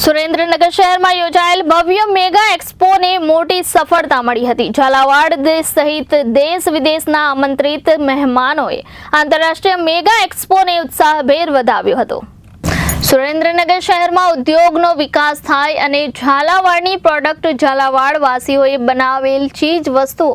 સુરેન્દ્રનગર શહેરમાં યોજાયેલ ભવ્ય મેગા એક્સપોને મોટી સફળતા મળી હતી. ઝાલાવાડ દેશ સહિત દેશ વિદેશના આમંત્રિત મહેમાનોએ આંતરરાષ્ટ્રીય મેગા એક્સપોને ઉત્સાહભેર વધાવ્યો હતો. સુરેન્દ્રનગર શહેરમાં ઉદ્યોગનો વિકાસ થાય અને ઝાલાવાડની પ્રોડક્ટ ઝાલાવાડ વાસીઓએ બનાવેલ ચીજ વસ્તુઓ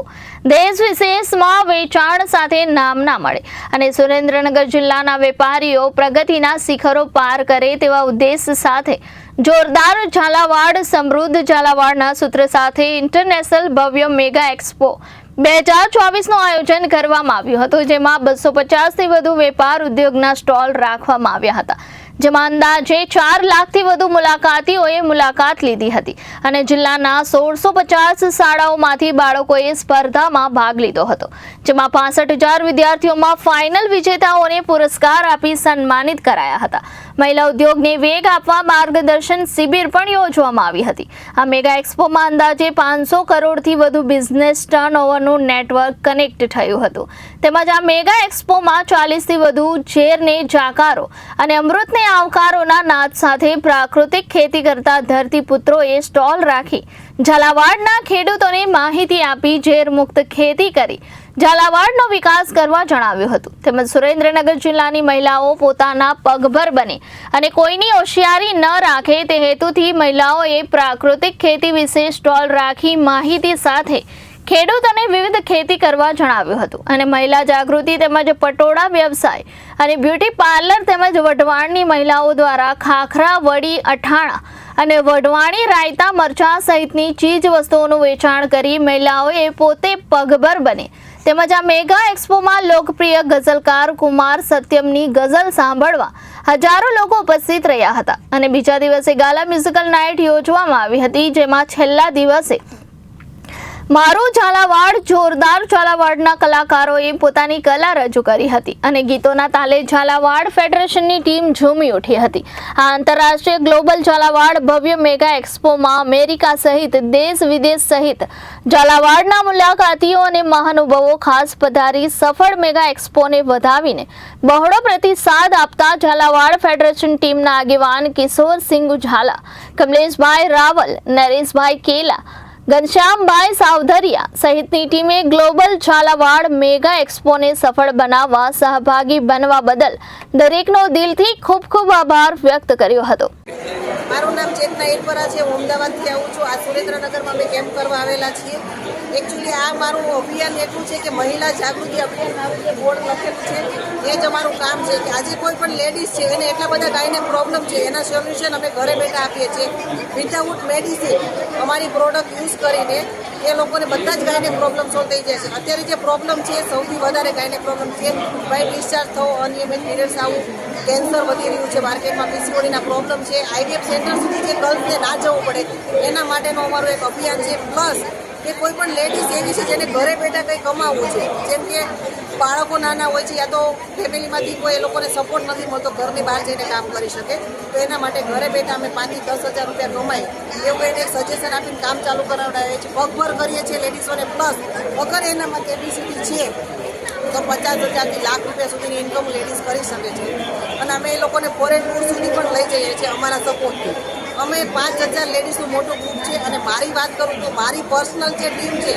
દેશ વિશેષમાં વેચાણ સાથે નામના મળે અને સુરેન્દ્રનગર જિલ્લાના વેપારીઓ પ્રગતિના શિખરો પાર કરે તેવા ઉદ્દેશ સાથે જોરદાર ઝાલાવાડ, સમૃદ્ધ ઝાલાવાડના સૂત્ર સાથે ઇન્ટરનેશનલ ભવ્ય મેગા એક્સપો બે હજાર ચોવીસનું આયોજન કરવામાં આવ્યું હતું, જેમાં બસો પચાસથી વધુ વેપાર ઉદ્યોગના સ્ટોલ રાખવામાં આવ્યા હતા, જેમાં અંદાજે ચાર લાખથી વધુ મુલાકાતીઓએ મુલાકાત લીધી હતી અને જિલ્લાના સોળસો પચાસ શાળાઓમાંથી બાળકોએ સ્પર્ધામાં ભાગ લીધો હતો, જેમાં પાસઠ હજાર વિદ્યાર્થીઓમાં ફાઇનલ વિજેતાઓને પુરસ્કાર આપી સન્માનિત કરાયા હતા. મહિલા ઉદ્યોગને વેગ આપવા માર્ગદર્શન શિબિર પણ યોજવામાં આવી હતી. આ મેગા એક્સપોમાં અંદાજે પાંચસો કરોડથી વધુ બિઝનેસ ટર્નઓવરનું નેટવર્ક કનેક્ટ થયું હતું. તેમજ આ મેગા એક્સપોમાં ચાલીસથી વધુ ઝેરને જાકારો અને અમૃતને આવકારોના નાદ સાથે પ્રાકૃતિક ખેતી કરતા ધરતીપુત્રોએ સ્ટોલ રાખી. ઝાલાવાડના ખેડૂતોને માહિતી આપી ઝેર મુક્ત ખેતી કરી. ઝાલાવાડનો વિકાસ કરવા જણાવ્યું હતું. તેમજ સુરેન્દ્રનગર જિલ્લાની મહિલાઓ પોતાના પગભર બને અને કોઈની હોશિયારી ન રાખે તે હેતુથી મહિલાઓએ પ્રાકૃતિક ખેતી વિશે સ્ટોલ રાખી માહિતી સાથે ખેડૂતોને વિવિધ ખેતી કરવા જણાવ્યું હતું. અને મહિલા જાગૃતિ તેમજ પટોળા વ્યવસાય અને બ્યુટી પાર્લર તેમજ વઢવાણની મહિલાઓ દ્વારા ખાખરા, વડી, અઠાણા અને વઢવાણી, રાયતા, મરચા સહિતની ચીજ વસ્તુઓનું વેચાણ કરી મહિલાઓએ પોતે પગભર બને. તેમજ આ મેગા એક્સપોમાં લોકપ્રિય ગઝલકાર કુમાર સત્યમની ગઝલ સાંભળવા હજારો લોકો ઉપસ્થિત રહ્યા હતા. અને બીજા દિવસે ગાલા મ્યુઝિકલ નાઇટ યોજવામાં આવી હતી, જેમાં છેલ્લા દિવસે મારું ઝાલાવાડ જોરદાર ઝાલાવાડના કલાકારોએ પોતાની કલા રજૂ કરી હતી અને ગીતોના તાલે ઝાલાવાડ ફેડરેશનની ટીમ ઝૂમી ઉઠી હતી. આ આંતરરાષ્ટ્રીય ગ્લોબલ ઝાલાવાડ ભવ્ય મેગા એક્સપોમાં અમેરિકા સહિત દેશ વિદેશ સહિત ઝાલાવાડના મુલાકાતીઓ અને મહાનુભાવો ખાસ પધારી સફળ મેગા એક્સપોને વધાવીને બહોળો પ્રતિસાદ આપતા ઝાલાવાડ ફેડરેશન ટીમના આગેવાન કિશોરસિંહ ઝાલા, કમલેશભાઈ રાવલ, નરેશભાઈ કેલા ઘનશ્યામભાઈ સાવધરિયા સહિતની ટીમે ગ્લોબલ ઝાલાવાડ મેગા એક્સપોને સફળ બનાવવા સહભાગી બનવા બદલ દરેકનો દિલથી ખૂબ ખૂબ આભાર વ્યક્ત કર્યો હતો. મારું નામ ચેતના ઈરપરા છે. હું અમદાવાદથી આવું છું. આ સુરેન્દ્રનગરમાં અમે કેમ્પ કરવા આવેલા છીએ. એકચ્યુઅલી આ મારું અભિયાન એટલું છે કે મહિલા જાગૃતિ અભિયાન મારું જે બોર્ડ લખેલું છે, એ જ અમારું કામ છે કે આજે કોઈ પણ લેડીઝ છે, એને એટલા બધા ગાયને પ્રોબ્લેમ છે, એના સોલ્યુશન અમે ઘરે બેઠા આપીએ છીએ. વિધાઉટ મેડિસિન અમારી પ્રોડક્ટ યુઝ કરીને એ લોકોને બધા જ ગાયને પ્રોબ્લેમ સોલ્વ થઈ જાય છે. અત્યારે જે પ્રોબ્લેમ છે સૌથી વધારે ગાયને પ્રોબ્લેમ છે. ભાઈ ડિસ્ચાર્જ થવો અનિયમિત પીરિયડ્સ આવવું કેન્સર વધી રહ્યું છે, માર્કેટમાં પીસીઓડીના પ્રોબ્લેમ છે. આઈવીએફ સેન્ટર સુધી જે ગર્લ્સને ના જવું પડે, એના માટેનું અમારું એક અભિયાન છે. પ્લસ કે કોઈ પણ લેડીઝ એવી છે જેને ઘરે બેઠા કંઈ કમાવવું છે. જેમ કે બાળકો નાના હોય છે, યા તો ફેમિલીમાંથી કોઈ એ લોકોને સપોર્ટ નથી મળતો, ઘરની બહાર જઈને કામ કરી શકે. તો એના માટે ઘરે બેઠા અમે પાંચથી દસ હજાર રૂપિયા કમાઈ. એવું એને સજેશન આપીને કામ ચાલુ કરાવડાવીએ છીએ પગભર કરીએ છીએ લેડીઝોને પ્લસ અગર એનામાં કેપેસિટી છે તો પચાસ હજારથી લાખ રૂપિયા સુધીની ઇન્કમ લેડીઝ કરી શકે છે. અને અમે એ લોકોને ફોરેન ટૂર સુધી પણ લઈ જઈએ છીએ અમારા સપોર્ટથી અમે પાંચ હજાર લેડીઝનું મોટું ગ્રુપ છે અને મારી વાત કરું તો મારી પર્સનલ જે ટીમ છે,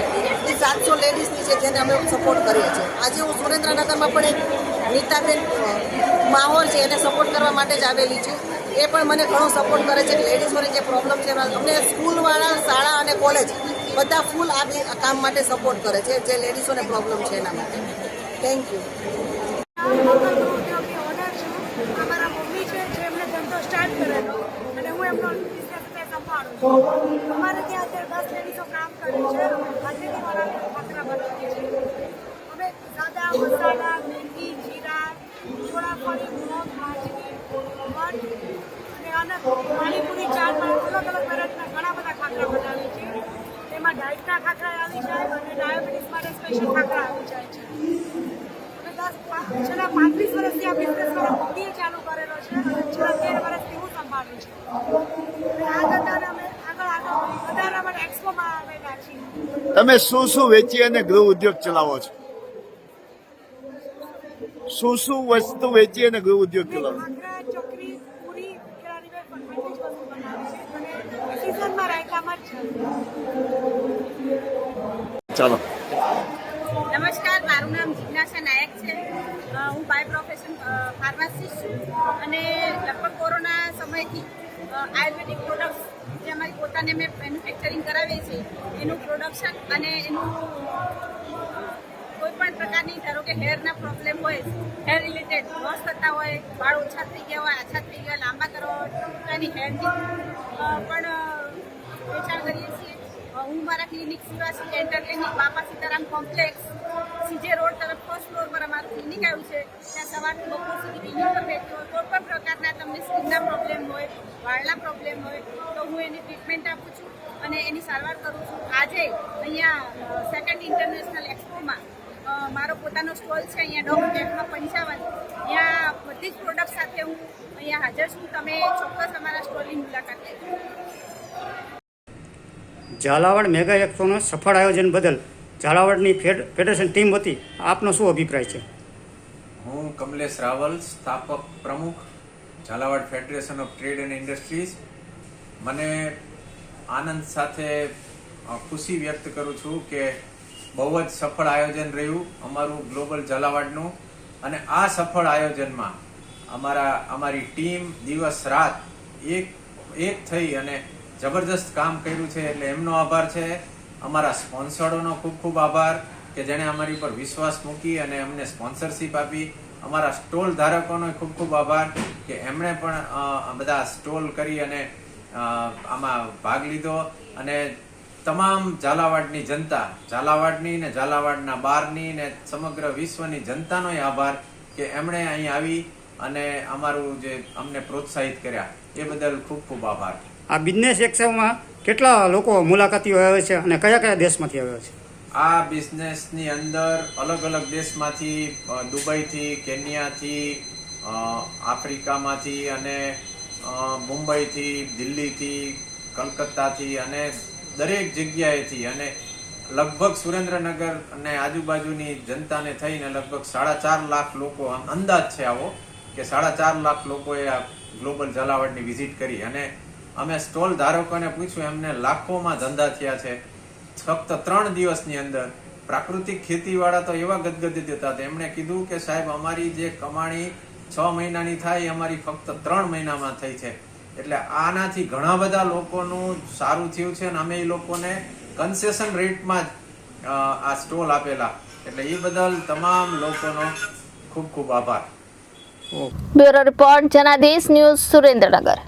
એ સાતસો લેડીઝની છે જેને અમે સપોર્ટ કરીએ છીએ. આજે હું સુરેન્દ્રનગરમાં પણ એક નીતાબેન માહોલ છે એને સપોર્ટ કરવા માટે જ આવેલી છું. એ પણ મને ઘણો સપોર્ટ કરે છે. લેડીઝોને જે પ્રોબ્લેમ છે અમને સ્કૂલવાળા, શાળા અને કોલેજ બધા ફૂલ આ કામ માટે સપોર્ટ કરે છે, જે લેડીઝોને પ્રોબ્લેમ છે એના માટે. થેન્ક યુ લોકલ ઉદ્યોગની ઓનર છું અમારા મમ્મી છે જે એમને ધંધો સ્ટાર્ટ કરેલો અને હું એમનો બિઝનેસ ને સંભાળું છું અમારે ત્યાં અત્યારે દસ લેડીઝો કામ કરે છે હાથેથી ખાખરા બનાવીએ છીએ અમે સાદા મસાલા મેથી જીરા ચોળાફળી મગ માછલી મઠ અને અલગ પાણીપુરી ચાટમાં અલગ અલગ વેરાયટીના ઘણા બધા ખાખરા બનાવીએ છીએ તેમાં ડાયટના ખાખરા આવી જાય અને ડાયાબિટીસ માટે સ્પેશિયલ ખાખરા આવી જાય છે અમે દસ છેલ્લા પાંત્રીસ વર્ષથી આ બિઝનેસ મારા મમ્મીએ ચાલુ કરેલો છે અને છેલ્લા તેર વર્ષથી હું સંભાળું છું. આ ધંધાને અમે આગળ આગળ વધારવા માટે એક્સપોમાં આવેલા છીએ તમે શું શું વેચી અને ગૃહ ઉદ્યોગ ચલાવો છો? શું શું વસ્તુ વેચી અને ગૃહ ઉદ્યોગ ચલાવો ચાલો. નમસ્કાર મારું નામ જિજ્ઞાસા નાયક ફાર્માસિસ્ટ છું. અને લગભગ કોરોના સમયથી આયુર્વેદિક પ્રોડક્ટ્સ જે અમારી પોતાને મેં મેન્યુફેક્ચરિંગ કરાવી છે, એનું પ્રોડક્શન અને એનું કોઈ પણ પ્રકારની, ધારો કે હેરના પ્રોબ્લેમ હોય હેર રિલેટેડ લોસ થતા હોય, વાળ ઓછા થઈ ગયા હોય, આછા થઈ ગયા, લાંબા હોય એની હેરની પણ વેચાણ કરીએ છીએ. હું મારા clinic Shivasi dental clinic Bapa Sitaram complex CJ road તરફ ફર્સ્ટ ફ્લોર પર અમારું ક્લિનિક આવ્યું છે. ત્યાં સવારથી બપોર સુધી ક્લિનિક પર બેઠી કોઈ પણ પ્રકારના તમને સ્કિનના પ્રોબ્લેમ હોય, વાળના પ્રોબ્લેમ હોય, તો હું એની ટ્રીટમેન્ટ આપું છું અને એની સારવાર કરું છું. આજે અહીંયા સેકન્ડ ઇન્ટરનેશનલ એક્સપોમાં મારો પોતાનો સ્ટોલ છે અહીંયા ડોગ કેમ્પમાં પંચાવન. ત્યાં બધી જ પ્રોડક્ટ સાથે હું અહીંયા હાજર છું. તમે ચોક્કસ અમારા સ્ટોલની મુલાકાત લેજો. ઝાલાવાડ મેગા એક્સપોનું સફળ આયોજન બદલ ઝાલાવાડની ફેડ, ફેડરેશન ટીમ હતી. આપનો શું અભિપ્રાય છે? હું કમલેશ રાવલ, સ્થાપક પ્રમુખ, Zalawad federation of trade and industries. મને આનંદ સાથે ખુશી વ્યક્ત કરું છું કે બહુ જ સફળ આયોજન રહ્યું અમારું ગ્લોબલ ઝાલાવાડનું. અને આ સફળ આયોજનમાં અમારા, અમારી ટીમ દિવસ રાત એક એક થઈ અને જબરજસ્ત કામ કર્યું છે. એટલે એમનો આભાર છે. અમારા સ્પોન્સરોનો ખૂબ ખૂબ આભાર કે જેણે અમારી પર વિશ્વાસ મૂકી અને અમને સ્પોન્સરશિપ આપી. અમારા સ્ટોલ ધારકોનો ખૂબ ખૂબ આભાર કે એમણે પણ બધા સ્ટોલ કરી અને આમાં ભાગ લીધો. અને તમામ ઝાલાવાડની જનતા, ઝાલાવાડની ને ઝાલાવાડના બહારની ને સમગ્ર વિશ્વની જનતાનો આભાર કે એમણે અહીં આવી અને અમારું જે અમને પ્રોત્સાહિત કર્યા. એ બદલ ખૂબ ખૂબ આભાર. આ બિઝનેસ એક્સપોમાં કેટલા લોકો મુલાકાતીઓ આવે છે અને કયા કયા દેશમાંથી આવ્યા છે? આ બિઝનેસની અંદર અલગ અલગ દેશમાંથી દુબઈથી, કેન્યાથી આફ્રિકામાંથી અને મુંબઈથી, દિલ્હીથી, કલકત્તાથી અને દરેક જગ્યાએથી અને લગભગ સુરેન્દ્રનગર અને આજુબાજુની જનતાને થઈને લગભગ સાડા ચાર લાખ લોકો અંદાજ છે આવો કે સાડા ચાર લાખ લોકોએ આ ગ્લોબલ ઝાલાવાડની વિઝિટ કરી અને અમે સ્ટોલ ધારકોને પૂછ્યું, એમને લાખોમાં ધંધા થયા છે. ફક્ત ત્રણ દિવસની અંદર પ્રાકૃતિક ખેતીવાળા તો એવા ગદગદિત હતા. એમણે કીધું કે સાહેબ, અમારી જે કમાણી છ મહિનાની થાય, અમારી ફક્ત ત્રણ મહિનામાં થઈ છે. એટલે આનાથી ઘણા બધા લોકોનું સારું થયું છે અને અમે એ લોકોને કન્સેશન રેટમાં જ આ સ્ટોલ આપેલા. એટલે એ બદલ તમામ લોકોનો ખૂબ ખૂબ આભાર. Bureau report, Janadesh news Surendranagar.